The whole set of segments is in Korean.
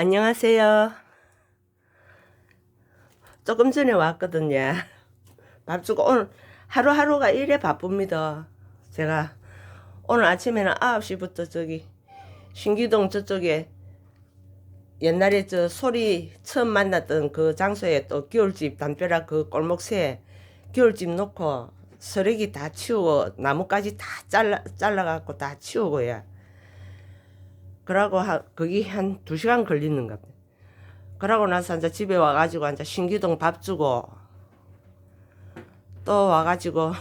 안녕하세요. 조금 전에 왔거든요. 밥 주고 오늘 하루하루가 이래 바쁩니다. 제가 오늘 아침에는 9시부터 저기 신기동 저쪽에 옛날에 저 소리 처음 만났던 그 장소에 또 겨울집 담벼락 그 골목새 겨울집 놓고 쓰레기 다 치우고 나무까지 다 잘라 잘라 갖고 다 치우고야. 그러고 한 거기 한 두 시간 걸리는가 봐. 그러고 나서 이제 집에 와가지고 이제 신기동 밥 주고 또 와가지고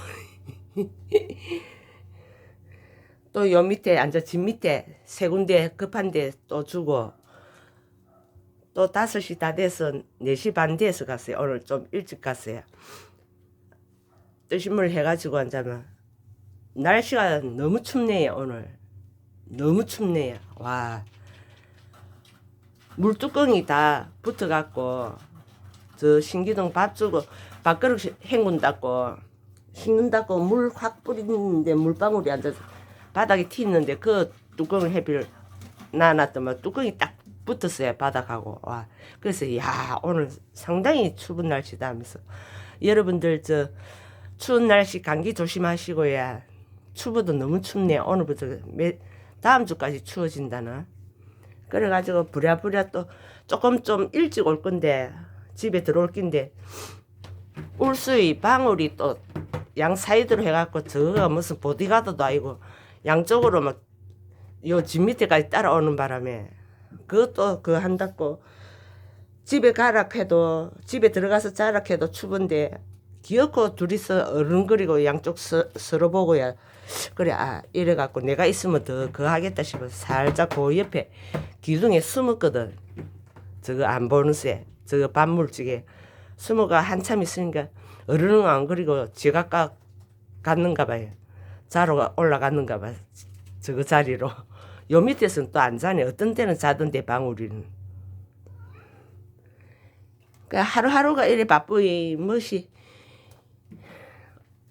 또 요 밑에 앉아 집 밑에 세 군데 급한 데 또 주고 또 다섯 시 다 돼서 네 시 반 돼서 갔어요. 오늘 좀 일찍 갔어요. 뜨신물 해가지고 앉아면 날씨가 너무 춥네요 오늘. 너무 춥네요. 와. 물뚜껑이 다 붙어갖고, 저 신기동 밥 주고, 밥그릇 헹군다고, 씻는다고 물 확 뿌리는데 물방울이 앉아서 바닥에 튀는데 그 뚜껑을 해비를 놔놨더만 뚜껑이 딱 붙었어요, 바닥하고. 와. 그래서, 야, 오늘 상당히 추운 날씨다 하면서. 여러분들, 저, 추운 날씨 감기 조심하시고요. 추워도 너무 춥네요. 오늘부터 매, 다음 주까지 추워진다나. 그래가지고 부랴부랴 또 조금 좀 일찍 올 건데 집에 들어올 건데 울수이 방울이 또 양 사이드로 해갖고 저거 무슨 보디가드도 아니고 양쪽으로 막 요 집 밑에까지 따라오는 바람에 그것도 그 한다고 집에 가라 해도 집에 들어가서 자라 해도 추운데 기어코 둘이서 어른거리고 양쪽 서, 서로 보고야 그래 아 이래 갖고 내가 있으면 더 그거 하겠다 싶어서 살짝 그 옆에 기둥에 숨었거든. 저거 안 보는 새 저거 반물찌개 숨어가 한참 있으니까 어른은 안 그리고 지각각 갔는가 봐요. 자러 올라갔는가 봐 저거 자리로. 요 밑에서는 또 안 자네. 어떤 때는 자던데 방울이는. 그 하루하루가 이래 바쁘이 멋이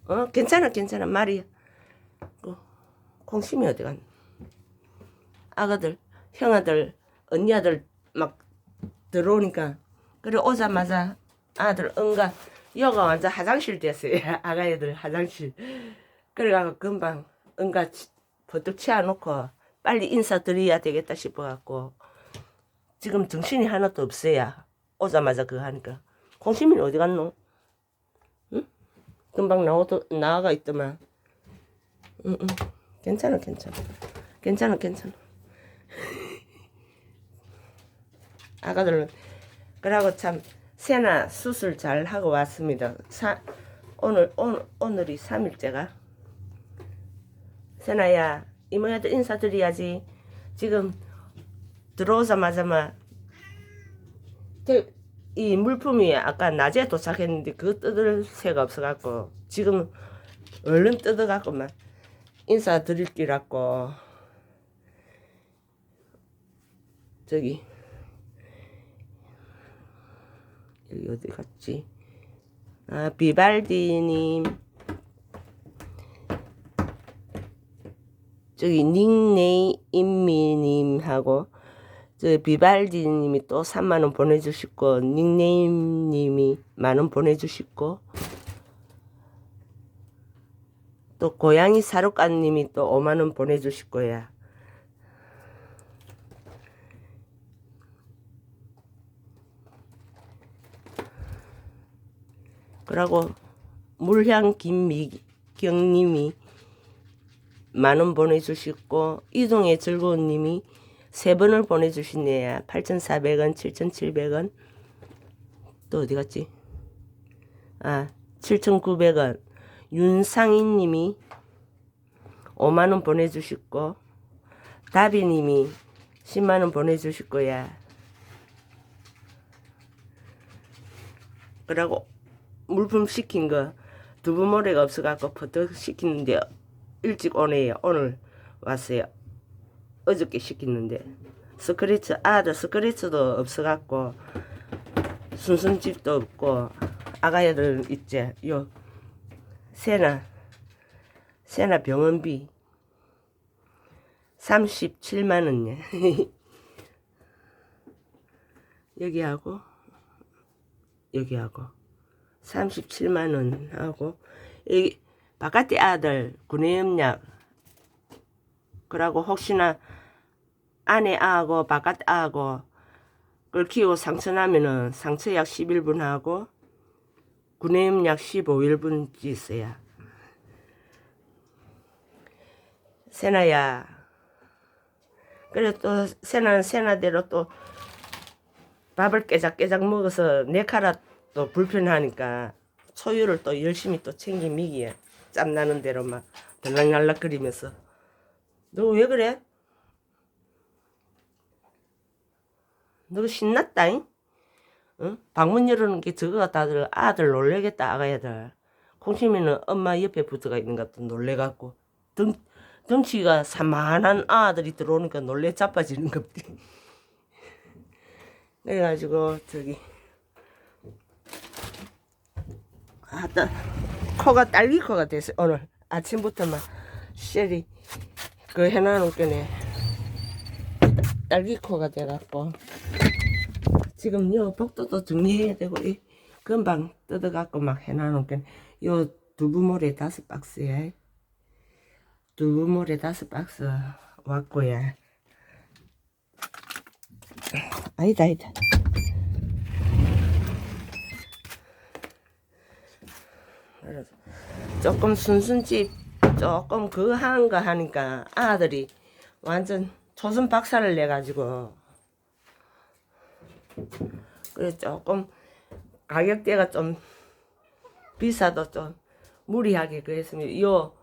어? 괜찮아 괜찮아. 말이야. 그 콩심이 어디 갔나 아가들 형아들 언니 아들 막 들어오니까 그래 오자마자 아들 응가 여가 완전 화장실 됐어요. 아가 애들 화장실. 그래가지고 금방 응가 치- 버뜩 치워놓고 빨리 인사드려야 되겠다 싶어갖고 지금 정신이 하나도 없어요. 오자마자 그거 하니까. 콩심이는 어디 갔노? 금방 나오도 나가 있더만. 응, 응. 괜찮아, 괜찮아. 괜찮아, 괜찮아. 아가들은 그러고 참 세나 수술 잘 하고 왔습니다. 사, 오늘 오늘 오늘이 3일째가 세나야 이모야들 인사드려야지. 지금 들어오자마자만 대- 이 물품이 아까 낮에 도착했는데 그거 뜯을 새가 없어갖고 지금 얼른 뜯어갖고만 인사드릴기라고. 저기. 여기 어디 갔지? 아 비발디님. 저기 닉네임님하고 저 비발디님이 또 3만 원 보내주시고 닉네임님이 만 원 보내주시고 또 고양이 사육가님이 또 5만 원 보내주실 거야. 그러고 물향 김미경님이 만원 보내주시고 이동의 즐거운님이 세 번을 보내주시네요. 8,400원, 7,700원. 또 어디 갔지? 아, 7,900원. 윤상인 님이 5만 원 보내주셨고, 다비 님이 10만 원 보내주실 거야. 그러고 물품 시킨 거 두부모래가 없어갖고 버터 시키는데 일찍 오네요. 오늘 왔어요. 어저께 시켰는데 스크래치 아들 스크래치도 없어갖고 순순집도 없고 아가애들 있지? 요 세나 세나 병원비 37만 원이야. 여기하고 여기하고 37만 원 하고 여기 바깥에 아들 구내염약 그러고 혹시나 안에 아하고 바깥 아하고 키우고 상처 나면은 상처약 11분 하고 구내염약 15일분 있어야. 세나야. 그래 또 세나는 세나대로 또 밥을 깨작깨작 먹어서 내 카라 또 불편하니까 소유를 또 열심히 또 챙기 미기에 짬나는 대로 막 들락날락 거리면서. 너 왜 그래? 너 신났다잉? 응? 방문 열어놓은 게 저거가 다들 아들 놀래겠다 아가야들 콩심이는 엄마 옆에 붙어가 있는 것도 놀래갖고 등, 덩치가 산만한 아들이 들어오니까 놀래 자빠지는 겁디 그래가지고 저기 아따 코가 딸기 코가 됐어 오늘 아침부터 막 쉘이 그 해놔놓은 게네 딸기 코가 돼갖고 지금 요 복도도 정리해야 되고 이 금방 뜯어갖고 막 해놔놓은 게요. 두부모래 다섯 박스에 두부모래 다섯 박스 왔고요. 아니다 아니다. 조금 순순집 조금 그한거 하니까 아들이 완전 초선 박살을 내가지고 그래 조금 가격대가 좀 비싸도 좀 무리하게 그랬습니다. 요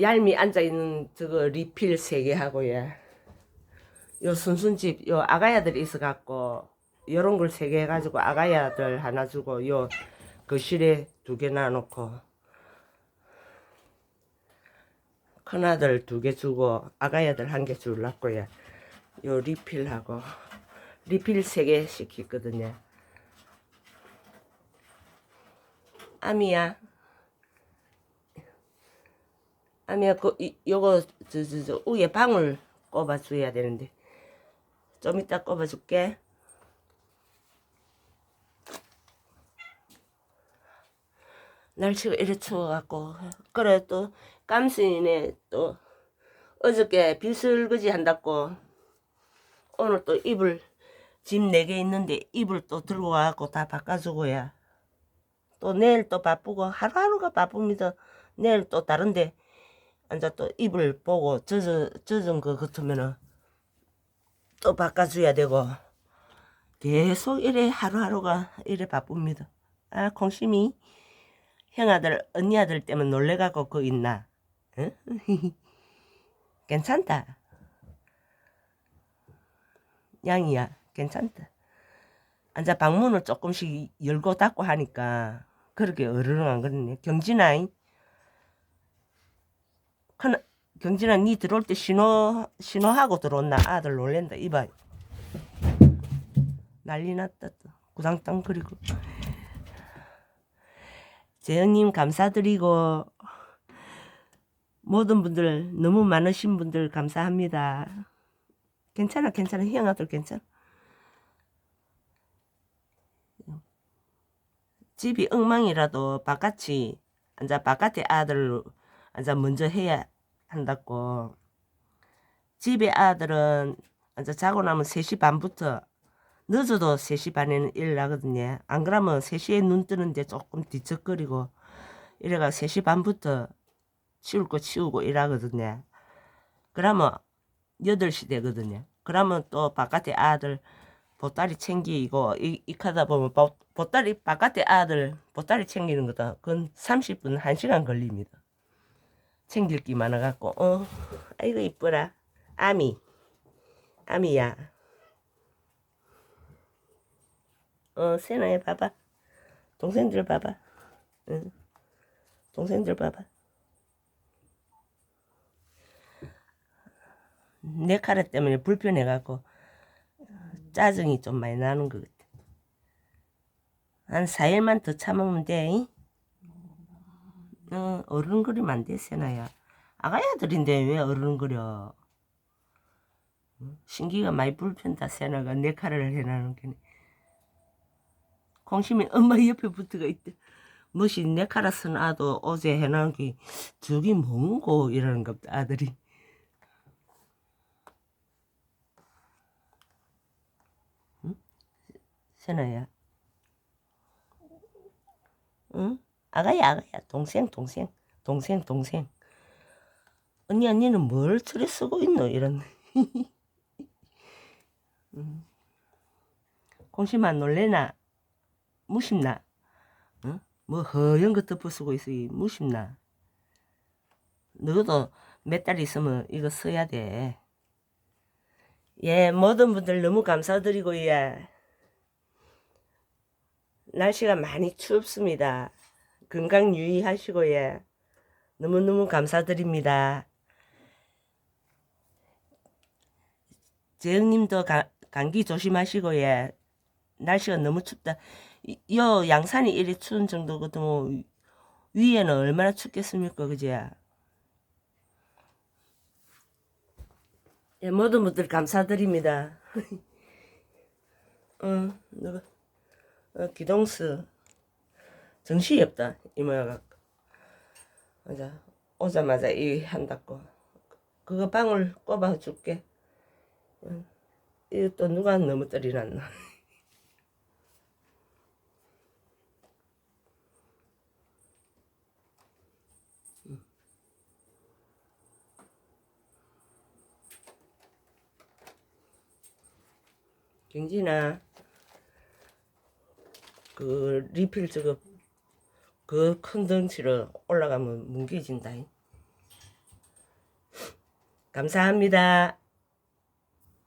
얄미 앉아 있는 저거 리필 세 개 하고요. 요 순순집 요 아가야들 있어 갖고 요런 걸 세 개 해가지고 아가야들 하나 주고 요 거실에 두 개 놔놓고 큰아들 두 개 주고 아가야들 한 개 줄랐고요. 요 리필하고 리필 세개 시켰거든요. 아미야. 아미야, 그, 이, 요거, 저, 저, 저, 위에 방울 꼽아줘야 되는데. 좀 이따 꼽아줄게. 날씨가 이래 추워갖고. 그래, 또, 깜순이네, 또, 어저께 비슬거지 한다고, 오늘 또 이불, 짐네개 있는데 이불 또 들고 와갖고 다 바꿔주고야. 또 내일 또 바쁘고 하루하루가 바쁩니다. 내일 또 다른데 앉아 또 이불 보고 젖어, 젖은 거 같으면은 또 바꿔줘야 되고 계속 이래 하루하루가 이래 바쁩니다. 아 콩심이 형아들 언니아들 때문에 놀래갖고 그 있나? 응? 괜찮다. 양이야 괜찮다. 앉아 방문을 조금씩 열고 닫고 하니까 그렇게 어르렁 안 그러네. 경진아, 큰 경진아, 니 들어올 때 신호 신호하고 들어온나 아들 놀랜다. 이봐. 난리 났다. 또. 구당땅 그리고 재영님 감사드리고 모든 분들 너무 많으신 분들 감사합니다. 괜찮아, 괜찮아, 형아들 괜찮아. 집이 엉망이라도 바깥이 앉아 바깥에 아들 앉아 먼저 해야 한다고. 집에 아들은 앉아 자고 나면 3시 반부터 늦어도 3시 반에는 일 나거든요. 안 그러면 3시에 눈 뜨는데 조금 뒤척거리고 이래가 3시 반부터 치울 거 치우고 일하거든요. 그러면 8시 되거든요. 그러면 또 바깥에 아들 보따리 챙기고 이, 이 하다 보면 보, 보따리 바깥에 아들 보따리 챙기는 거다. 그건 30분 1시간 걸립니다. 챙길 게 많아 갖고 어 아이고 이쁘라. 아미. 아미야. 어 세나야 봐봐. 동생들 봐봐. 응. 동생들 봐봐. 내 카레 때문에 불편해갖고 짜증이 좀 많이 나는 것 같아. 한 4일만 더 참으면 돼. 잉? 어, 어른거리면 안 돼, 세나야. 아가야들인데 왜 어른거려? 신기가 많이 불편다 세나가 내 칼을 해나는 게네. 공심이 엄마 옆에 붙어가 있대. 뭐시 내 칼았은 아도 어제 해나는 게 저기 뭔고 이러는 겁다 아들이. 응? 세나야. 응? 아가야 아가야 동생 동생 동생 동생. 언니 언니는 뭘 저리 쓰고 있노 이런. 음. 공심아 놀래나 무심나 응? 뭐 허연 거 덮어 쓰고 있어 이 무심나 너도 몇 달 있으면 이거 써야 돼. 예, 모든 분들 너무 감사드리고 예. 날씨가 많이 춥습니다. 건강 유의하시고 예. 너무너무 감사드립니다. 재영님도 가- 감기 조심하시고 예. 날씨가 너무 춥다. 이- 여 양산이 이리 추운 정도거든 뭐 위에는 얼마나 춥겠습니까, 그제? 예, 모든 분들 감사드립니다. 어, 누가, 어, 기동수 정신이 없다 이 모야가. 맞아. 오자마자 이 한다고. 그거 방울 꼽아 줄게. 응. 이거 또 누가 났나. 경진아, 그 리필 저거 그큰 덩치로 올라가면 뭉개진다. 감사합니다.